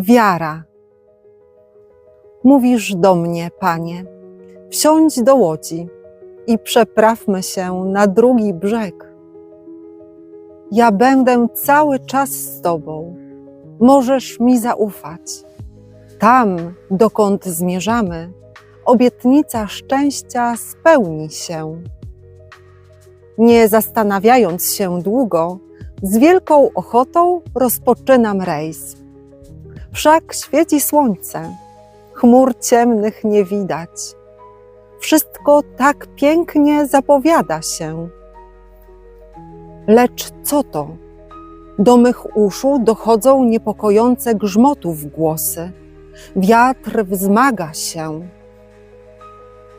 Wiara. Mówisz do mnie, Panie, wsiądź do łodzi i przeprawmy się na drugi brzeg. Ja będę cały czas z Tobą. Możesz mi zaufać. Tam, dokąd zmierzamy, obietnica szczęścia spełni się. Nie zastanawiając się długo, z wielką ochotą rozpoczynam rejs. Wszak świeci słońce, chmur ciemnych nie widać. Wszystko tak pięknie zapowiada się. Lecz co to? Do mych uszu dochodzą niepokojące grzmotów głosy. Wiatr wzmaga się.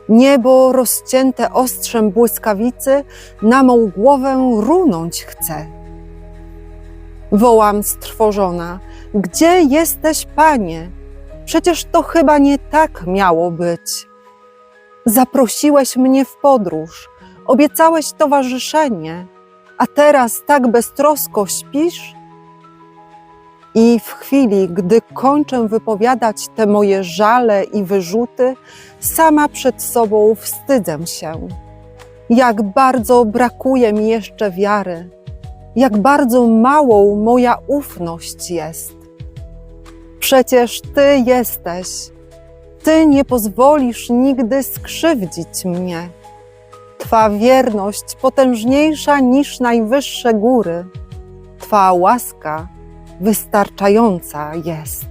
Niebo rozcięte ostrzem błyskawicy na mą głowę runąć chce. Wołam strwożona, gdzie jesteś, panie? Przecież to chyba nie tak miało być. Zaprosiłeś mnie w podróż, obiecałeś towarzyszenie, a teraz tak beztrosko śpisz? I w chwili, gdy kończę wypowiadać te moje żale i wyrzuty, sama przed sobą wstydzę się. Jak bardzo brakuje mi jeszcze wiary, jak bardzo małą moja ufność jest. Przecież Ty jesteś. Ty nie pozwolisz nigdy skrzywdzić mnie. Twa wierność potężniejsza niż najwyższe góry. Twa łaska wystarczająca jest.